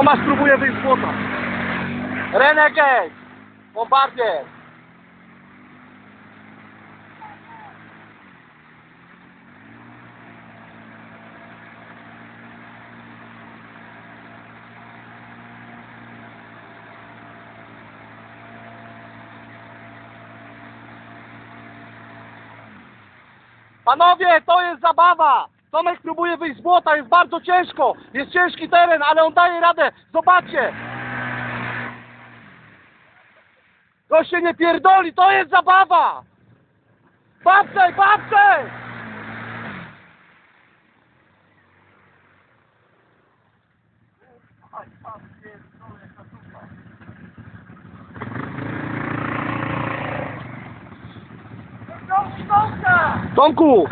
Tomasz próbuje wyjść z błota. Renegade! Bombardier! Panowie, to jest zabawa! Tomek próbuje wyjść z błota, jest bardzo ciężko. Jest ciężki teren, ale on daje radę. Zobaczcie! To się nie pierdoli, to jest zabawa! Babcej, babcej! Tomku,